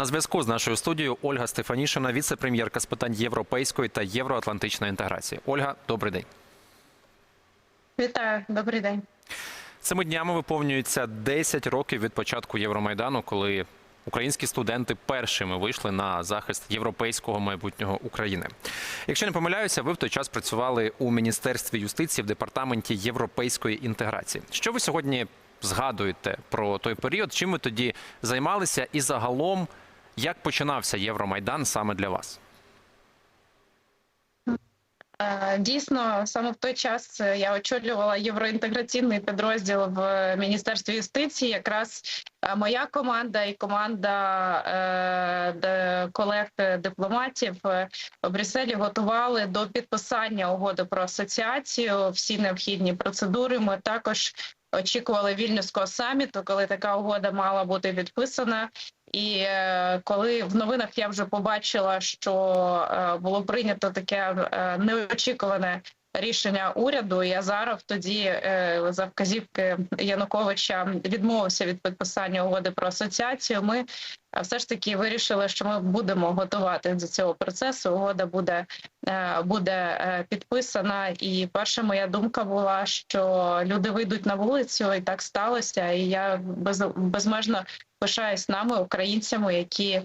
На зв'язку з нашою студією Ольга Стефанішина, віце-прем'єрка з питань європейської та євроатлантичної інтеграції. Ольга, добрий день. Вітаю, добрий день. Цими днями виповнюється 10 років від початку Євромайдану, коли українські студенти першими вийшли на захист європейського майбутнього України. Якщо не помиляюся, ви в той час працювали у міністерстві юстиції в департаменті європейської інтеграції. Що ви сьогодні згадуєте про той період? Чим ви тоді займалися? І загалом, як починався Євромайдан саме для вас? Е, Дійсно, саме в той час е, я очолювала євроінтеграційний підрозділ в міністерстві юстиції. Якраз е, моя команда і команда колег дипломатів в Брюсселі готували до підписання угоди про асоціацію. Всі необхідні процедури. Ми також очікували вільнюського саміту, коли така угода мала бути підписана. І е, коли в новинах я вже побачила, що е, було прийнято таке е, неочікуване рішення уряду, і Азаров тоді е, за вказівки Януковича відмовився від підписання угоди про асоціацію. Ми е, все ж таки вирішили, що ми будемо готувати до цього процесу. Угода буде, е, буде підписана. І перша моя думка була, що люди вийдуть на вулицю, і так сталося. І я без, безмежно пишаюсь нами, українцями, які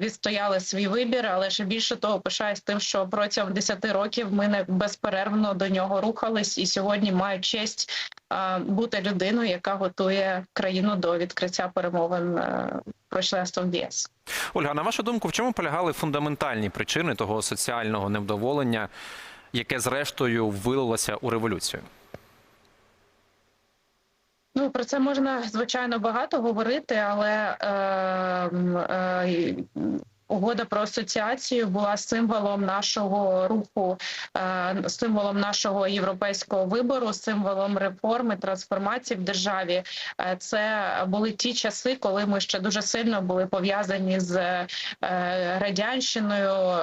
відстояли свій вибір, але ще більше того, пишаюсь тим, що протягом 10 років ми не безперервно до нього рухались, і сьогодні маю честь е, бути людиною, яка готує країну до відкриття перемовин е, про членство в ЄС. Ольга, на вашу думку, в чому полягали фундаментальні причини того соціального невдоволення, яке зрештою вилилося у революцію? Ну про це можна звичайно багато говорити, але е, е, і угода про асоціацію була символом нашого руху, е, символом нашого європейського вибору, символом реформи, трансформації в державі. Е, це були ті часи, коли ми ще дуже сильно були пов'язані з е, радянщиною.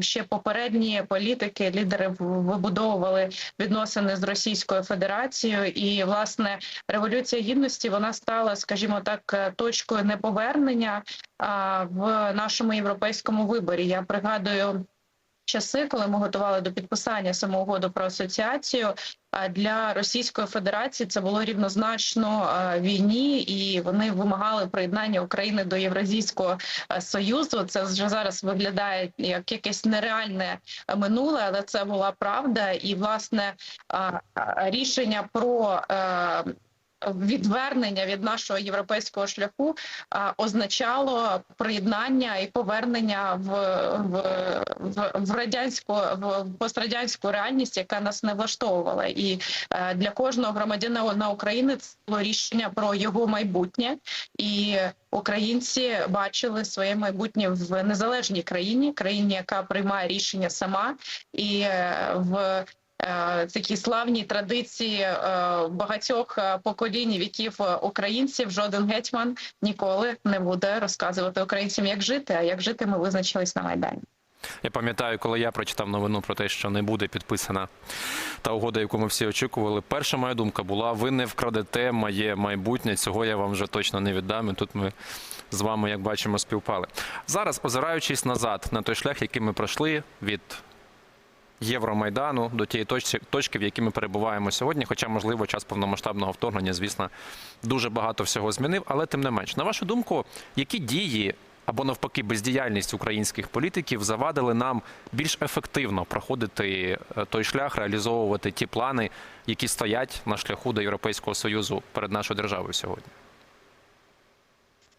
Ще попередні політики, лідери вибудовували відносини з Російською Федерацією, і власне революція гідності вона стала, скажімо так, точкою неповернення в нашому європейському виборі. Я пригадую. Часи, коли ми готували до підписання самоугоду про асоціацію, а для Російської Федерації це було рівнозначно війні, і вони вимагали приєднання України до Євразійського союзу. Це вже зараз виглядає як якесь нереальне минуле, але це була правда. І власне рішення про е, відвернення від нашого європейського шляху означало приєднання і повернення в, в, в, в радянську в пострадянську реальність, яка нас не влаштовувала. І е, для кожного громадянина України це було рішення про його майбутнє, і українці бачили своє майбутнє в незалежній країні, країні, яка приймає рішення сама, і е, в е, Такі славні традиції е, багатьох е, поколінь віків е, українців. Жоден гетьман ніколи не буде розказувати українцям, як жити. А як жити ми визначились на майдані. Я пам'ятаю, коли я прочитав новину про те, що не буде підписана та угода, яку ми всі очікували. Перша моя думка була: ви не вкрадете моє майбутнє. Цього я вам вже точно не віддам. І тут ми з вами, як бачимо, співпали. Зараз, озираючись назад на той шлях, який ми пройшли від Євромайдану до тієї точки, точки, в якій ми перебуваємо сьогодні. Хоча, можливо, час повномасштабного вторгнення, звісно, дуже багато всього змінив. Але тим не менш, на вашу думку, які дії або навпаки бездіяльність українських політиків завадили нам більш ефективно проходити е, той шлях, реалізовувати ті плани, які стоять на шляху до Європейського союзу перед нашою державою сьогодні?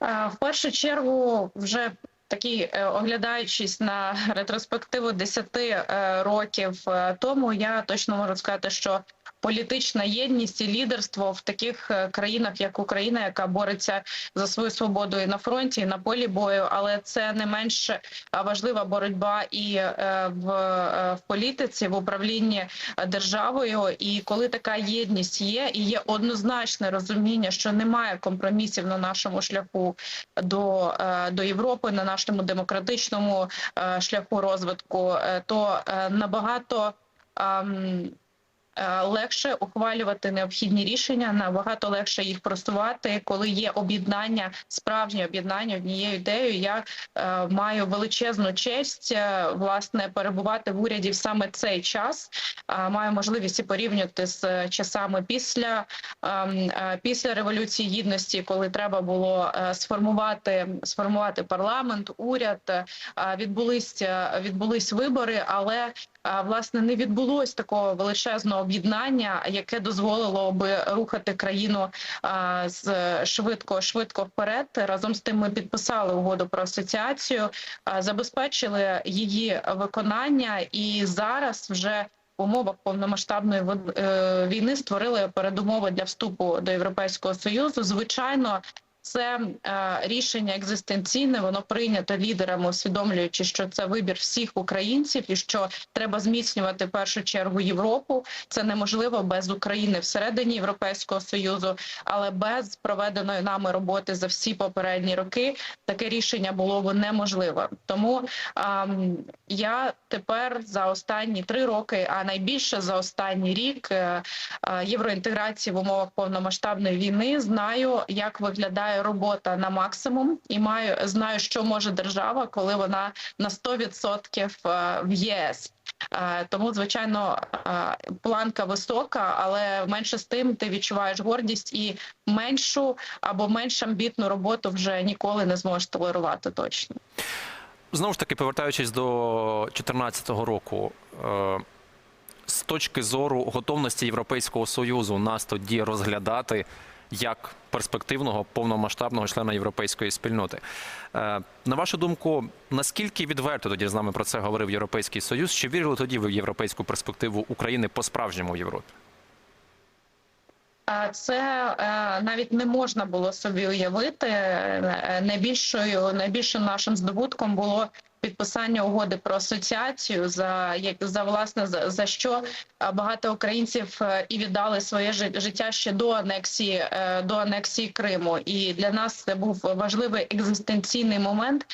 Е, В першу чергу, вже такий е, оглядаючись на ретроспективу 10 е, років е, тому, я точно можу сказати, що політична єдність і лідерство в таких е, країнах, як Україна, яка бореться за свою свободу і на фронті, і на полі бою, але це не менш важлива боротьба і е, в, е, в політиці, в управлінні державою. І коли така єдність є, і є однозначне розуміння, що немає компромісів на нашому шляху до, до Європи, на нашому демократичному шляху розвитку, то набагато. Е, легше ухвалювати необхідні рішення, набагато легше їх просувати, коли є об'єднання, справжнє об'єднання однією ідеєю. Я е, маю величезну честь е, власне перебувати в уряді в саме цей час. Маю можливість і порівнювати з часами після, ем, після революції гідності, коли треба було сформувати сформувати парламент, уряд. Відбулись відбулись вибори, але власне не відбулось такого величезного об'єднання, яке дозволило би рухати країну з швидко швидко вперед. Разом з тим ми підписали угоду про асоціацію, забезпечили її виконання, і зараз вже в умовах повномасштабної е, війни створили передумови для вступу до Європейського союзу. Звичайно. Це е, рішення екзистенційне, воно прийнято лідерами, усвідомлюючи, що це вибір всіх українців, і що треба зміцнювати в першу чергу Європу. Це неможливо без України всередині Європейського союзу, але без проведеної нами роботи за всі попередні роки таке рішення було б неможливо. Тому ем, я тепер за останні три роки, а найбільше за останній рік е, е, євроінтеграції в умовах повномасштабної війни знаю, як виглядає робота на максимум, і маю знаю, що може держава, коли вона на 100% е, в ЄС. Е, Тому, звичайно, е, планка висока, але менше з тим ти відчуваєш гордість і меншу або менш амбітну роботу вже ніколи не зможеш толерувати точно. Знову ж таки, повертаючись до 2014 року, з точки зору готовності Європейського союзу нас тоді розглядати як перспективного повномасштабного члена європейської спільноти. Е, На вашу думку, наскільки відверто тоді з нами про це говорив Європейський Союз? Чи вірили тоді в європейську перспективу України по-справжньому в Європі? Це е, навіть не можна було собі уявити. Е, Найбільшою найбільшим нашим здобутком було підписання угоди про асоціацію, за як за власне за, за що е, багато українців е, і віддали своє жи- життя ще до анексії е, до анексії Криму. І для нас це був важливий екзистенційний момент.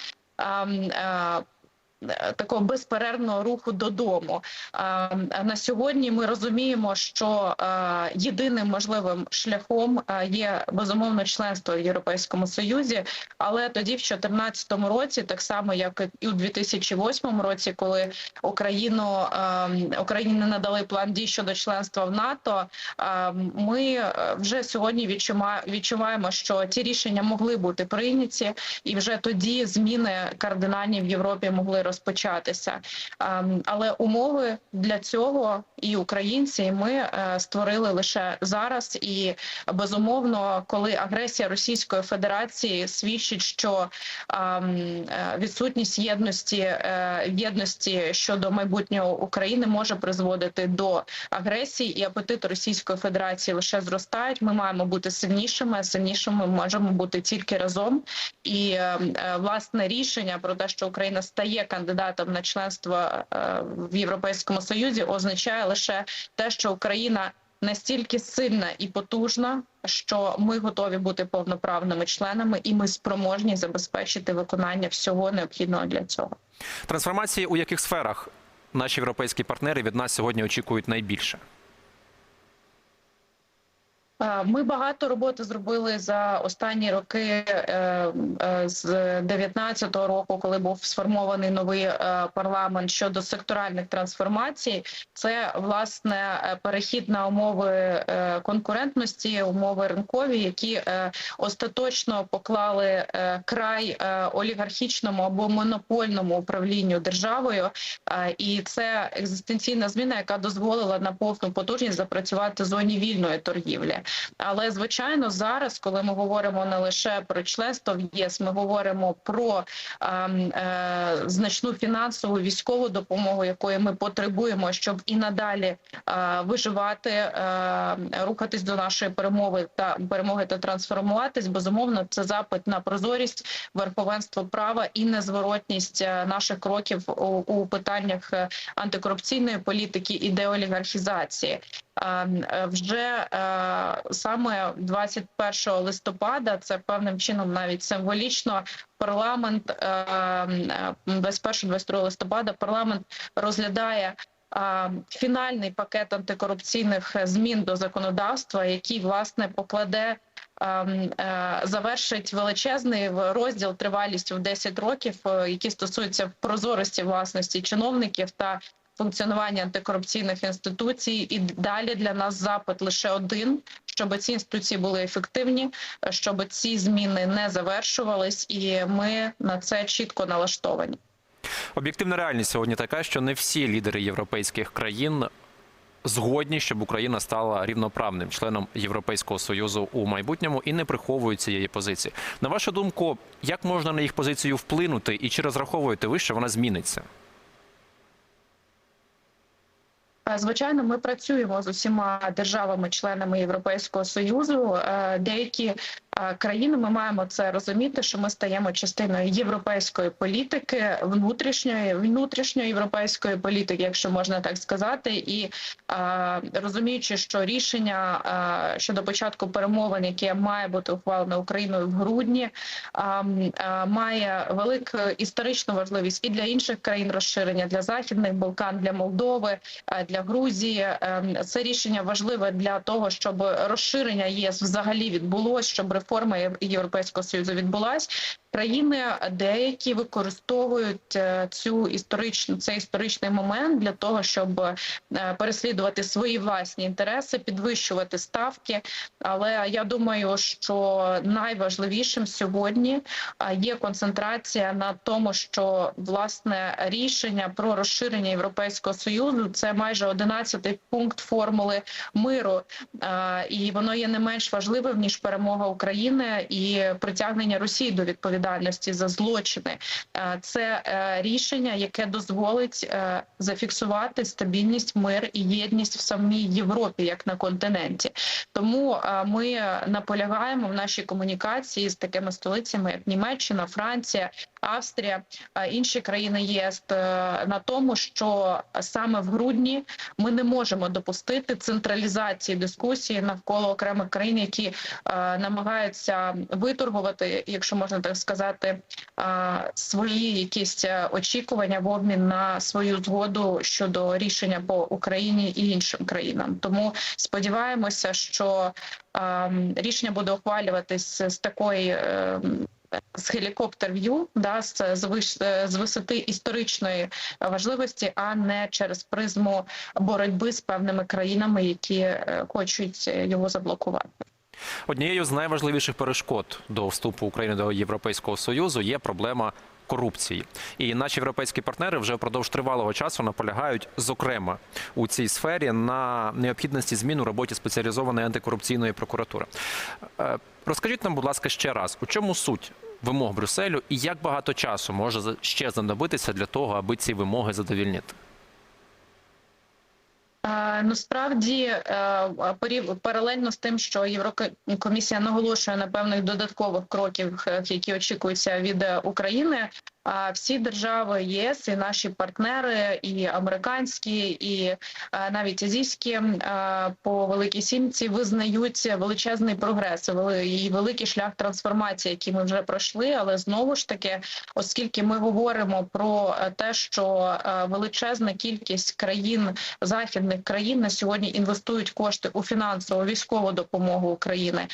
Е, Такого безперервного руху додому на сьогодні ми розуміємо, що єдиним можливим шляхом є безумовно членство в Європейському Союзі. Але тоді, в 2014 році, так само як і у 2008 році, коли Україну а, Україні надали план дій щодо членства в НАТО. Ми е, вже сьогодні відчуваємо, що ті рішення могли бути прийняті, і вже тоді зміни кардинальні в Європі могли розпочатися. Ем, Але умови для цього і українці, і ми е, створили лише зараз. І безумовно, коли агресія Російської Федерації свідчить, що е, відсутність єдності е, єдності щодо майбутнього України може призводити до агресії і апетит Російської Федерації лише зростають. Ми маємо бути сильнішими. Сильнішими ми можемо бути тільки разом. І власне рішення про те, що Україна стає кандидатом на членство в Європейському Союзі, означає лише те, що Україна настільки сильна і потужна, що ми готові бути повноправними членами, і ми спроможні забезпечити виконання всього необхідного для цього. Трансформації у яких сферах наші європейські партнери від нас сьогодні очікують найбільше? Е, Ми багато роботи зробили за останні роки е, е, з 19-го року, коли був сформований новий парламент щодо секторальних трансформацій. Це власне перехід на умови конкурентності, умови ринкові, які остаточно поклали край олігархічному або монопольному управлінню державою. І це екзистенційна зміна, яка дозволила на повну потужність запрацювати в зоні вільної торгівлі. Але звичайно, зараз, коли ми говоримо не лише про членство в єс, ми говоримо про ем, е, значну фінансову військову допомогу, якої ми потребуємо, щоб і надалі е, виживати, е, рухатись до нашої перемоги та перемоги та трансформуватись. Безумовно, це запит на прозорість, верховенство права і незворотність е, наших кроків у, у питаннях е, антикорупційної політики і деолігархізації. Е, вже е, саме 21 листопада, це певним чином навіть символічно. Парламент е, 21-22 листопада парламент розглядає фінальний пакет антикорупційних е, змін до законодавства, який власне покладе. е, Завершить величезний розділ тривалістю в 10 років, е, який стосується прозорості власності чиновників та функціонування антикорупційних інституцій. І далі для нас запит лише один: щоб ці інституції були ефективні, щоб ці зміни не завершувались, і ми на це чітко налаштовані. Об'єктивна реальність сьогодні така, що не всі лідери європейських країн згодні, щоб Україна стала рівноправним членом Європейського союзу у майбутньому і не приховують цієї позиції. На вашу думку, як можна на їх позицію вплинути, і чи розраховуєте ви, що вона зміниться? Е, Звичайно, ми працюємо з усіма державами-членами Європейського союзу. Е, Деякі е, країни ми маємо це розуміти, що ми стаємо частиною європейської політики, внутрішньої внутрішньої європейської політики, якщо можна так сказати, і е, розуміючи, що рішення е, щодо початку перемовин, яке має бути ухвалене Україною в грудні, е, е, має велику історичну важливість і для інших країн розширення, для західних Балкан, для Молдови е, для Грузії. Це рішення важливе для того, щоб розширення ЄС взагалі відбулось, щоб реформа Європейського союзу відбулась. Країни деякі використовують е, цю історичну цей історичний момент для того, щоб е, переслідувати свої власні інтереси, підвищувати ставки. Але я думаю, що найважливішим сьогодні е, є концентрація на тому, що власне рішення про розширення Європейського союзу це майже 11-й пункт формули миру, і воно є не менш важливим ніж перемога України і притягнення Росії до відповідальності за злочини. Е, Це е, рішення, яке дозволить е, зафіксувати стабільність, мир і єдність в самій Європі, як на континенті. Тому ми наполягаємо в нашій комунікації з такими столицями, як Німеччина, Франція, Австрія, інші країни ЄС на тому, що саме в грудні ми не можемо допустити централізації дискусії навколо окремих країн, які е, намагаються виторгувати, якщо можна так сказати, е, свої якісь е, очікування в обмін на свою згоду щодо рішення по Україні і іншим країнам. Тому сподіваємося, що е, рішення буде ухвалюватись з такої. е, з гелікоптер-в'ю, да, з, виш, з висоти історичної важливості, а не через призму боротьби з певними країнами, які е, хочуть його заблокувати. Однією з найважливіших перешкод до вступу України до Європейського союзу є проблема корупції. І наші європейські партнери вже впродовж тривалого часу наполягають, зокрема у цій сфері, на необхідності змін у роботі спеціалізованої антикорупційної прокуратури. Е, Розкажіть нам, будь ласка, ще раз, у чому суть вимог Брюсселю і як багато часу може ще знадобитися для того, аби ці вимоги задовільнити? Насправді е, паралельно з тим, що Єврокомісія наголошує на певних додаткових кроків, е, які очікуються від е, України. Всі держави єС і наші партнери, і американські, і е, навіть азійські е, по великій сімці визнають величезний прогрес і вели- і великий шлях трансформації, який ми вже пройшли. Але знову ж таки, оскільки ми говоримо про е, те, що величезна кількість країн західних країн на сьогодні інвестують кошти у фінансову військову допомогу України.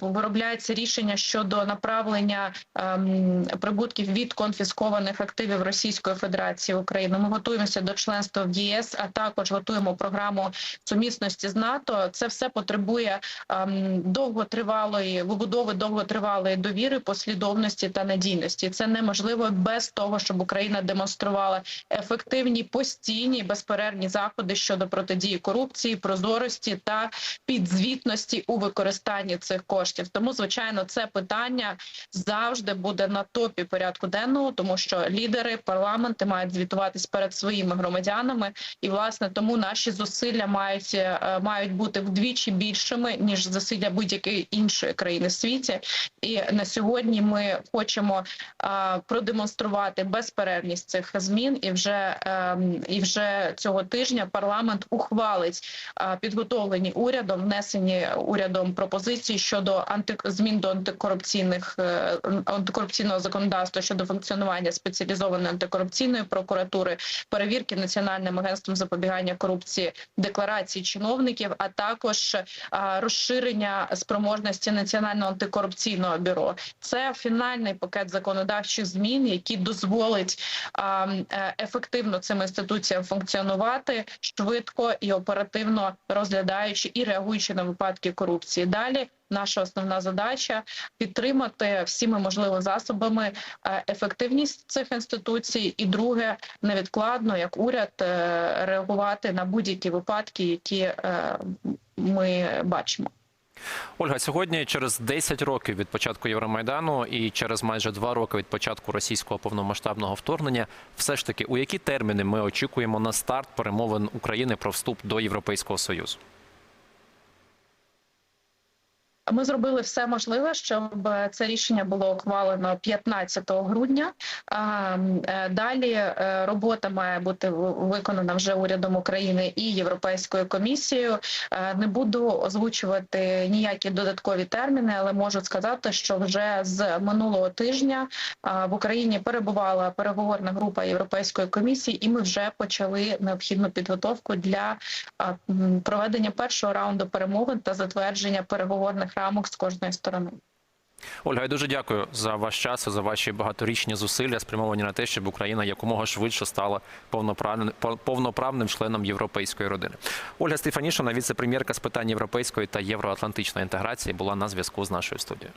Виробляється рішення щодо направлення ем, прибутків від конфіскованих активів Російської Федерації в Україну. Ми готуємося до членства в ЄС, а також готуємо програму сумісності з НАТО. Це все потребує ем, довготривалої вибудови довготривалої довіри, послідовності та надійності. Це неможливо без того, щоб Україна демонструвала ефективні постійні безперервні заходи щодо протидії корупції, прозорості та підзвітності у використанні цих коштів. Тому, звичайно, це питання завжди буде на топі порядку денного, тому що лідери парламенти мають звітуватись перед своїми громадянами, і власне тому наші зусилля мають е, мають бути вдвічі більшими ніж зусилля будь-якої іншої країни в світі. І на сьогодні ми хочемо а, продемонструвати безперервність цих змін, і вже ем, і вже цього тижня парламент ухвалить а, підготовлені урядом, внесені урядом пропозиції щодо анти... змін до антикорупційних е, антикорупційного законодавства законодавства щодо функціонування спеціалізованої антикорупційної прокуратури, перевірки національним агентством запобігання корупції декларацій чиновників, а також розширення спроможності національного антикорупційного бюро. Це фінальний пакет законодавчих змін, який дозволить е, ефективно цим інституціям функціонувати швидко і оперативно розглядаючи і реагуючи на випадки корупції. Далі наша основна задача підтримати всіми можливими засобами е, ефективність цих інституцій, і друге невідкладно як уряд е, реагувати на будь-які випадки, які е, ми бачимо. Ольга, сьогодні, через 10 років від початку Євромайдану і через майже два роки від початку російського повномасштабного вторгнення, все ж таки, у які терміни ми очікуємо на старт перемовин України про вступ до Європейського союзу? Ми зробили все можливе, щоб це рішення було ухвалено 15 грудня. Е, Далі е, робота має бути виконана вже урядом України і Європейською комісією. Е, Не буду озвучувати ніякі додаткові терміни, але можу сказати, що вже з минулого тижня в Україні перебувала переговорна група Європейської комісії, і ми вже почали необхідну підготовку для проведення першого раунду перемовин та затвердження переговорних рамок з кожної сторони. Ольга, я дуже дякую за ваш час за ваші багаторічні зусилля, спрямовані на те, щоб Україна якомога швидше стала повноправним повноправним членом європейської родини. Ольга Стефанішина, віце-прем'єрка з питань європейської та євроатлантичної інтеграції, була на зв'язку з нашою студією.